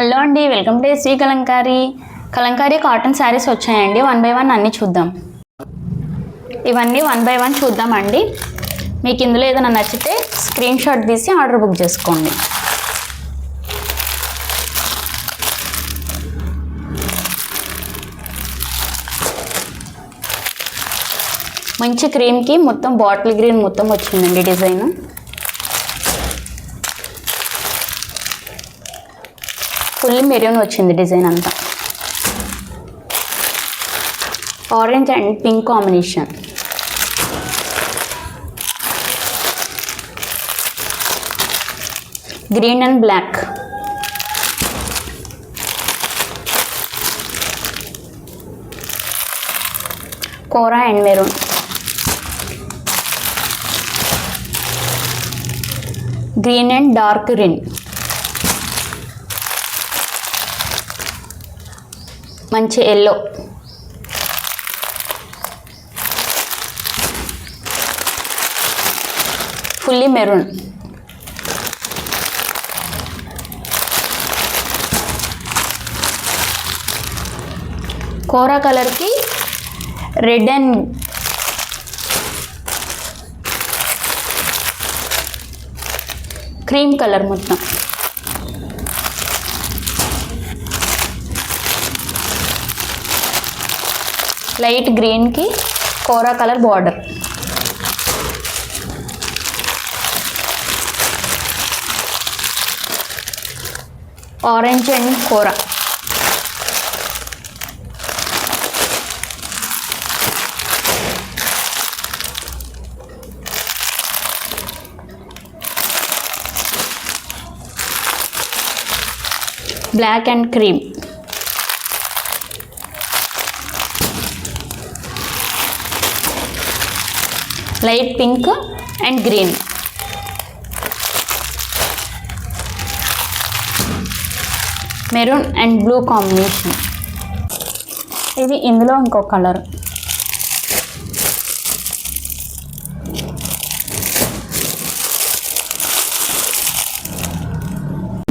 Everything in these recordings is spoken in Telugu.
హలో అండి welcome to Sri Kalamkari. Kalamkari cotton saris వచ్చాయండి. వన్ బై వన్ అన్నీ చూద్దాం. ఇవన్నీ వన్ బై వన్ చూద్దామండి. మీకు ఇందులో ఏదైనా నచ్చితే స్క్రీన్ షాట్ తీసి ఆర్డర్ బుక్ చేసుకోండి. మంచి క్రీమ్కి మొత్తం బాటిల్ గ్రీన్ మొత్తం వచ్చిందండి డిజైన్. ఫుల్ మెరూన్ వచ్చింది డిజైన్ అంతా. Orange and pink combination green and black kora and maroon green and dark green మంచి ఎల్లో ఫుల్లీ మెరూన్ కోరా కలర్కి రెడ్ అండ్ క్రీమ్ కలర్ మొత్తం. లైట్ గ్రీన్కి kora colour border. Orange and kora. Black and cream. Light pink and green. Maroon and blue combination. ఇది ఇందులో ఇంకో కలర్.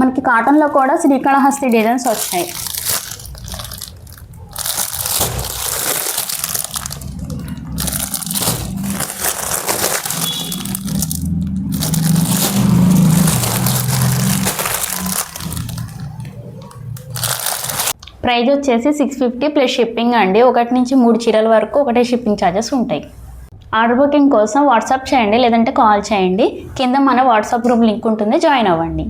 మనకి కాటన్లో కూడా శ్రీకాళహస్తి డిజైన్స్ వచ్చాయి ప్రైజ్ వచ్చేసి సిక్స్ ఫిఫ్టీ ప్లస్ షిప్పింగ్ అండి. ఒకటి నుంచి మూడు చీరల వరకు ఒకటే షిప్పింగ్ ఛార్జెస్ ఉంటాయి. ఆర్డర్ బుకింగ్ కోసం వాట్సాప్ చేయండి లేదంటే కాల్ చేయండి. కింద మన వాట్సాప్ గ్రూప్ లింక్ ఉంటుంది జాయిన్ అవ్వండి.